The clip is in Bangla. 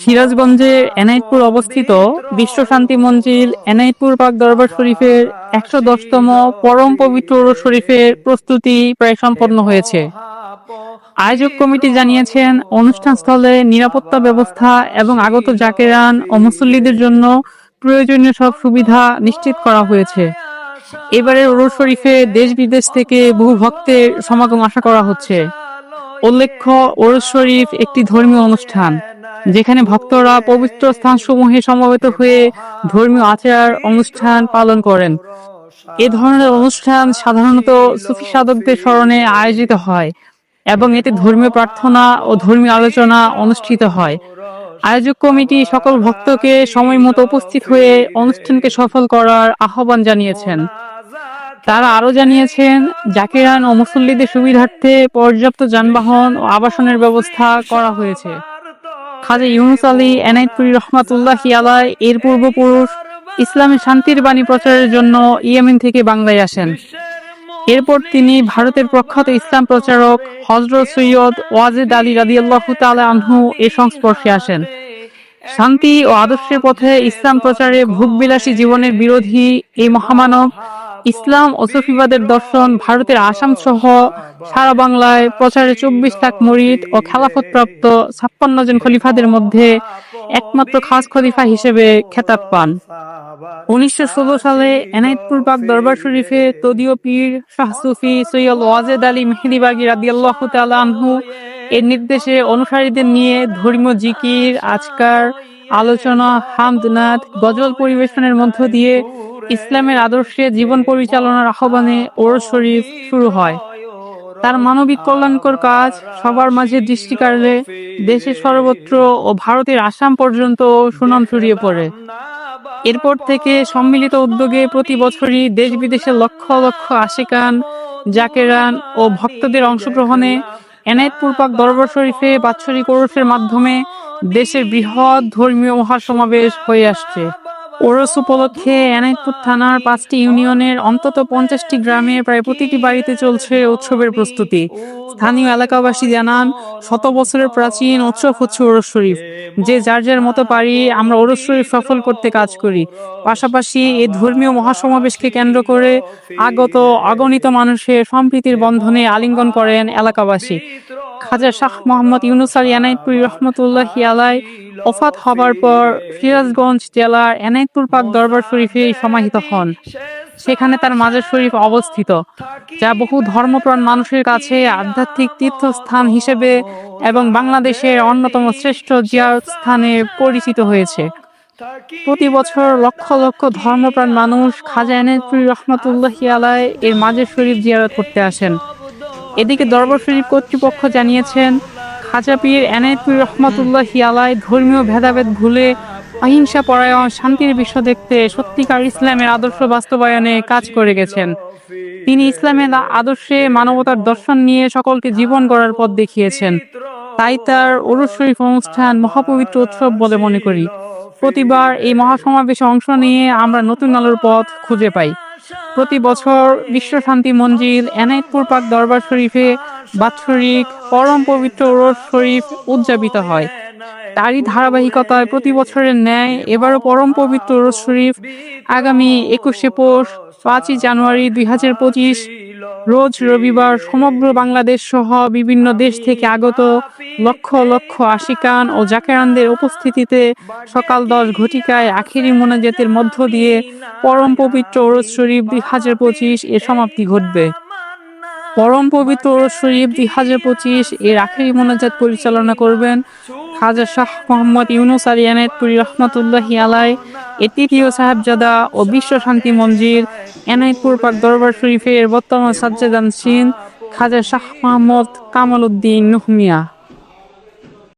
সিরাজগঞ্জে এনায়েতপুর অবস্থিত বিশ্ব শান্তি মঞ্জিল এনায়েতপুর পাক দরবার শরীফের একশো দশতম পরম পবিত্র শরীফের প্রস্তুতি প্রায় সম্পন্ন হয়েছে। আয়োজক কমিটি জানিয়েছেন অনুষ্ঠান স্থলে নিরাপত্তা ব্যবস্থা এবং আগত জাকেরান ও মুসল্লিদের জন্য প্রয়োজনীয় সব সুবিধা নিশ্চিত করা হয়েছে। এবারে ওরস শরীফে দেশ বিদেশ থেকে বহু ভক্তের সমাগম আশা করা হচ্ছে। উল্লেখ্য ওরস শরীফ একটি ধর্মীয় অনুষ্ঠান। যেখানে ভক্তরা পবিত্র স্থানসমূহে সমবেত হয়ে ধর্মীয় আচার অনুষ্ঠান পালন করেন। এ ধরনের অনুষ্ঠান সাধারণত সুফি সাধকদের স্মরণে আয়োজিত হয় এবং এতে ধর্মীয় প্রার্থনা ও ধর্মীয় আলোচনা অনুষ্ঠিত হয়। আয়োজক কমিটি সকল ভক্তকে সময় মতো উপস্থিত হয়ে অনুষ্ঠানকে সফল করার আহ্বান জানিয়েছেন। তারা আরও জানিয়েছেন, জাকিরান ও মুসল্লিদের সুবিধার্থে পর্যাপ্ত যানবাহন ও আবাসনের ব্যবস্থা করা হয়েছে। খাজা ইউনুস আলী এনায়েতপুরি রহমাতুল্লাহ আলাই এর পূর্বপুরুষ ইসলামের শান্তির বাণী প্রচারের জন্য ইয়েমেন থেকে বাংলায় আসেন। এরপর তিনি ভারতের প্রখ্যাত ইসলাম প্রচারক হজরত সৈয়দ ওয়াজেদ আলী রাদিয়াল্লাহু তাআলা আনহু এর সংস্পর্শে আসেন। শান্তি ও আদর্শের পথে ইসলাম প্রচারে ভোগবিলাসী জীবনের বিরোধী এই মহামানব ইসলাম ও সফিবাদের দর্শন ভারতের আসাম সহ সারা বাংলায় প্রচারে চব্বিশ লাখ মরিদ ও খেলাফত প্রাপ্ত ছাপ্পান্ন জন খলিফাদের মধ্যে একমাত্র খাস খলিফা হিসেবে খেতাব পান। উনিশশো ষোলো সালে এনায়েতপুর পাক দরবার শরীফে তদীয় পীর শাহ সুফি সৈয়দ ওয়াজেদ আলী মেহেদিবাগি রাদিয়াল্লাহু আনহু এর নির্দেশে অনুসারীদের নিয়ে ধর্মীয় জিকির, আজকার, আলোচনা হামদনাথ গজল পরিবেশনের মধ্য দিয়ে ইসলামের আদর্শে জীবন পরিচালনার আহ্বানে ওর শরীফ শুরু হয়। তার মানবিক কল্যাণকর কাজ সবার মাঝে দৃষ্টি কাড়লে দেশের সর্বত্র ও ভারতের আসাম পর্যন্ত সুনাম ছড়িয়ে পড়ে। এরপর থেকে সম্মিলিত উদ্যোগে প্রতি বছরই দেশ বিদেশে লক্ষ লক্ষ আশিকান, জাকেরান ও ভক্তদের অংশগ্রহণে এনায়েতপুর পাক দরবার শরীফে বাৎসরিক ওরসের মাধ্যমে দেশের বৃহৎ ধর্মীয় মহাসমাবেশ হয়ে আসছে। ওরস উপলক্ষে এনায়েতপুর থানার পাঁচটি ইউনিয়নের অন্তত পঞ্চাশটি গ্রামে প্রায় প্রতিটি বাড়িতে চলছে উৎসবের প্রস্তুতি। স্থানীয় এলাকাবাসী জানান, শত বছরের প্রাচীন উৎসব হচ্ছে ওরস শরীফ, যে যার যার মতো পারি আমরা ওরস শরীফ সফল করতে কাজ করি। পাশাপাশি এই ধর্মীয় মহাসমাবেশকে কেন্দ্র করে আগত অগণিত মানুষের সম্প্রীতির বন্ধনে আলিঙ্গন করেন এলাকাবাসী। খাজা শাহ মোহাম্মদ ইউনুস আলী এনায়েতপুরি রহমতুল্লাহ আলাই ওফাত হবার পর সিরাজগঞ্জ জেলার এনায়েতপুর পাক দরবার শরীফে সমাহিত হন। সেখানে তার মাজার শরীফ অবস্থিত, যা বহু ধর্মপ্রাণ মানুষের কাছে আধ্যাত্মিক তীর্থস্থান হিসেবে এবং বাংলাদেশের অন্যতম শ্রেষ্ঠ জিয়ারত স্থানে পরিচিত হয়েছে। প্রতি বছর লক্ষ লক্ষ ধর্মপ্রাণ মানুষ খাজা এনায়েতপুরি রহমতুল্লাহ আলাই এর মাজার শরীফ জিয়ারত করতে আসেন। এদিকে দরবার শরীফ কর্তৃপক্ষ জানিয়েছেন, খাজা পীর এনায়েতপুর রহমতুল্লাহ আলাই ধর্মীয় ভেদাভেদ ভুলে, অহিংসা পরায়ণ, শান্তির বিশ্ব দেখতে সত্যিকার ইসলামের আদর্শ বাস্তবায়নে কাজ করে গেছেন। তিনি ইসলামের আদর্শে মানবতার দর্শন নিয়ে সকলকে জীবন গড়ার পথ দেখিয়েছেন। তাই তার ওরস শরীফ অনুষ্ঠান মহাপবিত্র উৎসব বলে মনে করি। প্রতিবার এই মহাসমাবেশে অংশ নিয়ে আমরা নতুন আলোর পথ খুঁজে পাই। প্রতি বছর বিশ্ব শান্তি মঞ্জিল এনায়তপুর পাক দরবার শরীফে বাৎসরিক পরম পবিত্র ওরস শরীফ উদযাপিত হয়। তারই ধারাবাহিকতায় প্রতি বছরের ন্যায় এবারও পরম পবিত্র ওরস শরীফ আগামী একুশে পৌষ পাঁচই জানুয়ারি দুই হাজার পঁচিশ রোজ রবিবার সমগ্র বাংলাদেশ সহ বিভিন্ন দেশ থেকে আগত লক্ষ লক্ষ আশিকান ও জাকেরানদের উপস্থিতিতে সকাল দশ ঘটিকায় আখিরি মোনাজাতের মধ্য দিয়ে পরম পবিত্র ওরস শরীফ দুই হাজার পঁচিশ এর সমাপ্তি ঘটবে। পরম পবিত্র ওরস শরীফ দুই হাজার পঁচিশ এর আখেরি মোনাজাত পরিচালনা করবেন খাজা শাহ মোহাম্মদ ইউনুস আলী এনায়েতপুরি রহমতুল্লাহি আলাই, এ তৃতীয় সাহেবজাদা ও বিশ্ব শান্তি মঞ্জির এনায়তপুর পাক দরবার শরীফের বর্তমান সাজ্জাদান সিন খাজা শাহ মোহাম্মদ কামাল উদ্দিন নুহমিয়া।